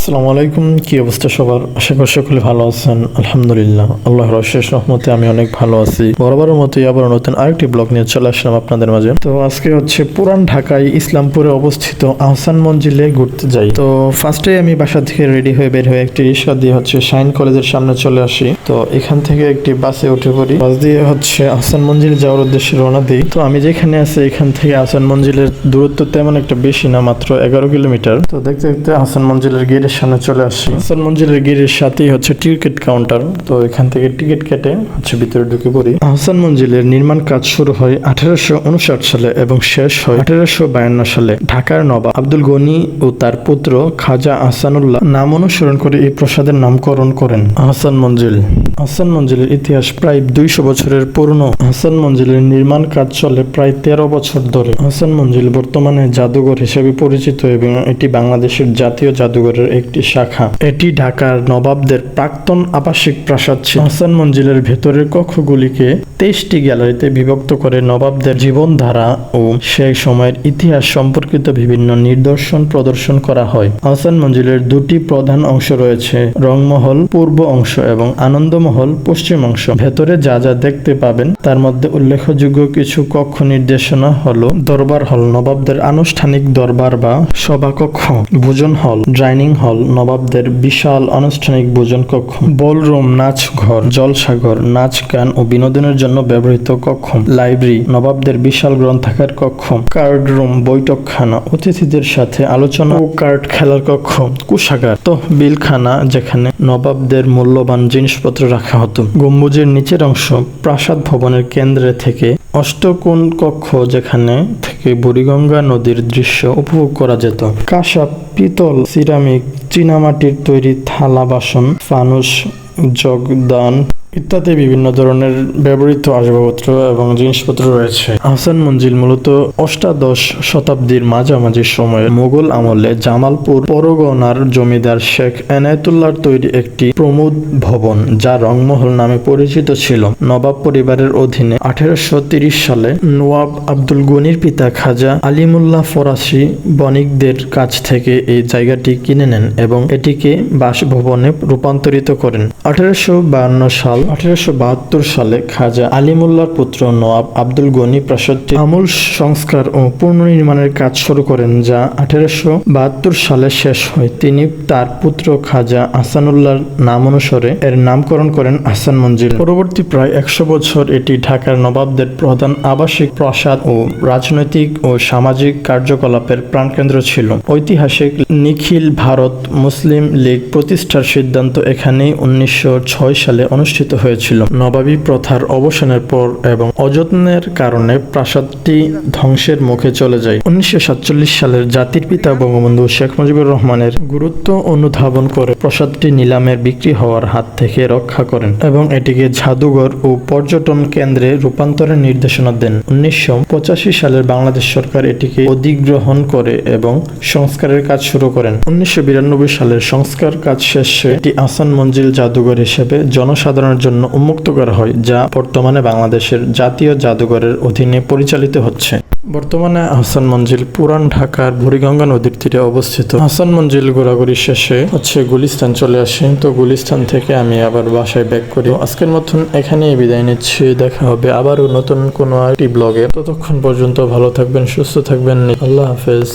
আসসালামু আলাইকুম। কি অবস্থা সবার? আশা করি সকলে ভালো আছেন। আলহামদুলিল্লাহ। আল্লাহ অশেষ রহমতে আমি অনেক ভালো আছি। বরাবরের মতোই আবার নতুন আরেকটি ব্লগ নিয়ে চলে আসলাম আপনাদের মাঝে। তো আজকে হচ্ছে পুরান ঢাকায় ইসলামপুরে অবস্থিত আহসান মঞ্জিলে ঘুরতে যাই। তো ফার্স্টে আমি বাসা থেকে রেডি হয়ে বের হয়ে একটি রিক্সা দিয়ে হচ্ছে শাইন কলেজের সামনে চলে আসি। তো এখান থেকে একটি বাসে উঠে পড়ি। বাস দিয়ে হচ্ছে আহসান মঞ্জিল যাওয়ার উদ্দেশ্যে রওনা দিই। তো আমি যেখানে আছি এখান থেকে আহসান মঞ্জিলের দূরত্ব তেমন একটা বেশি না, মাত্র এগারো কিলোমিটার। তো দেখতে দেখতে আহসান মঞ্জিলের গেটের সামনে চলে আসি। আহসান মঞ্জিলের গেটের সাথেই হচ্ছে টিকিট কাউন্টার। তো এখান থেকে টিকিট কেটে হচ্ছে ভিতরে ঢুকে পড়ি। আহসান মঞ্জিলের নির্মাণ কাজ শুরু হয় আঠারোশো উনষাট সালে এবং শেষ হয় আঠারোশো বায়ান্ন সালে। ঢাকার নবাব আব্দুল গনি ও তার পুত্র খাজা আহসানুল্লাহ নাম অনুসরণ করে এই প্রাসাদের নামকরণ করেন। আহসান মঞ্জিল। আহসান মঞ্জিলের ইতিহাস প্রায় দুইশো বছরের পুরনো। আহসান মঞ্জিলের নির্মাণ কাজ চলে প্রায় তেরো বছর ধরে। আহসান মঞ্জিল বর্তমানে জাদুঘর হিসেবে পরিচিত এবং এটি বাংলাদেশের জাতীয় জাদুঘরের একটি শাখা। এটি ঢাকার নবাবদের প্রাক্তন আবাসিক প্রাসাদ ছিল। আহসান মঞ্জিলের ভেতরের কক্ষগুলিকে তেইশটি গ্যালারিতে বিভক্ত করে নবাবদের জীবনধারা ও সেই সময়ের ইতিহাস সম্পর্কিত বিভিন্ন নিদর্শন প্রদর্শন করা হয়। আহসান মঞ্জিলের দুটি প্রধান অংশ রয়েছে, রংমহল পূর্ব অংশ এবং আনন্দমহল পশ্চিম অংশ। ভেতরে যা যা দেখতে পাবেন, তার মধ্যে উল্লেখযোগ্য কিছু কক্ষ নির্দেশনা হল দরবার হল, নবাবদের আনুষ্ঠানিক দরবার বা সভাকক্ষ, ভোজন হল, ডাইনিং হল নবাবদের বিশাল আনুষ্ঠানিক ভোজন কক্ষ, বলরুম নাচ ঘর জলসাঘর নাচ গান ও বিনোদনের জন্য ব্যবহৃত কক্ষ, লাইব্রেরি, নবাবদের বিশাল গ্রন্থাগার কক্ষ, কার্ড রুম, বৈঠকখানা, অতিথিদের সাথে আলোচনা ও কার্ড খেলার কক্ষ, কুষাগার তো বিলখানা যেখানে নবাবদের মূল্যবান জিনিসপত্র রাখা হতো। গম্বুজের নিচের অংশ প্রাসাদ ভবনের কেন্দ্রে থেকে অষ্টকোণ কক্ষ যেখানে থেকে বুড়িগঙ্গা নদীর দৃশ্য উপভোগ করা যেত। কাঁসা, পিতল, সিরামিক, চীনামাটির তৈরি থালা বাসন, ফানুস, জগদান ইত্যাদি বিভিন্ন ধরনের ব্যবহৃত আসবাবপত্র এবং জিনিসপত্র রয়েছে। আহসান মঞ্জিল মূলত অষ্টাদশ শতাব্দীর মাঝামাঝি সময়ে মুঘল আমলে জামালপুর পরগনার জমিদার শেখ এনায়েতুল্লাহর তৈরি একটি প্রমোদ ভবন, যা রংমহল নামে পরিচিত ছিল। নবাব পরিবারের অধীনে আঠেরোশো সালে নওয়াব আব্দুল গনির পিতা খাজা আলিমুল্লাহ ফরাসি বণিকদের কাছ থেকে এই জায়গাটি কিনে নেন এবং এটিকে বাসভবনে রূপান্তরিত করেন। আঠারোশো সাল আঠারোশো বাহাত্তর সালে খাজা আলিমুল্লাহর পুত্র নওয়াব আব্দুল গনি প্রাসাদটি আমূল সংস্কার ও পুনর্নির্মাণের কাজ শুরু করেন, যা আঠারোশো সালে শেষ হয়। তিনি তার পুত্র খাজা আহসানুল্লাহর নাম অনুসারে এর নামকরণ করেন আহসান মঞ্জিল। পরবর্তী প্রায় একশো বছর এটি ঢাকার নবাবদের প্রধান আবাসিক প্রাসাদ ও রাজনৈতিক ও সামাজিক কার্যকলাপের প্রাণকেন্দ্র ছিল। ঐতিহাসিক নিখিল ভারত মুসলিম লীগ প্রতিষ্ঠার সিদ্ধান্ত এখানেই উনিশশো ছয় সালে অনুষ্ঠিত হয়েছিল। নবাবী প্রথার অবসানের পর এবং অযত্নের কারণে প্রাসাদটি ধ্বংসের মুখে চলে যায়। উনিশশো সালের জাতির পিতা বঙ্গবন্ধু শেখ মুজিবুর রহমানের গুরুত্ব অনুধাবন করে প্রাসাদটি নিলামের বিক্রি হওয়ার হাত থেকে রক্ষা করেন এবং এটিকে জাদুঘর ও পর্যটন কেন্দ্রে রূপান্তরের নির্দেশনা দেন। উনিশশো পঁচাশি সালের বাংলাদেশ সরকার এটিকে অধিগ্রহণ করে এবং সংস্কারের কাজ শুরু করেন। উনিশশো বিরানব্বই সালের সংস্কার কাজ শেষে এটি আসান মঞ্জিল জাদুঘর হিসেবে জনসাধারণের জন্য উন্মুক্ত করা হয়, যা বর্তমানে বাংলাদেশের জাতীয় জাদুঘরের অধীনে পরিচালিত হচ্ছে। বর্তমানে আহসান মঞ্জিল পুরান ঢাকার বুড়িগঙ্গা নদীর তীরে অবস্থিত। হাসান মঞ্জিল ঘোরাঘুরি শেষে হচ্ছে গুলিস্তান চলে আসে। তো গুলিস্তান থেকে আমি আবার বাসায় ব্যাক করি। আজকের মতন এখানেই বিদায় নিচ্ছি। দেখা হবে আবারও নতুন কোনো একটি ব্লগে ততক্ষণ পর্যন্ত ভালো থাকবেন, সুস্থ থাকবেন। আল্লাহ হাফেজ।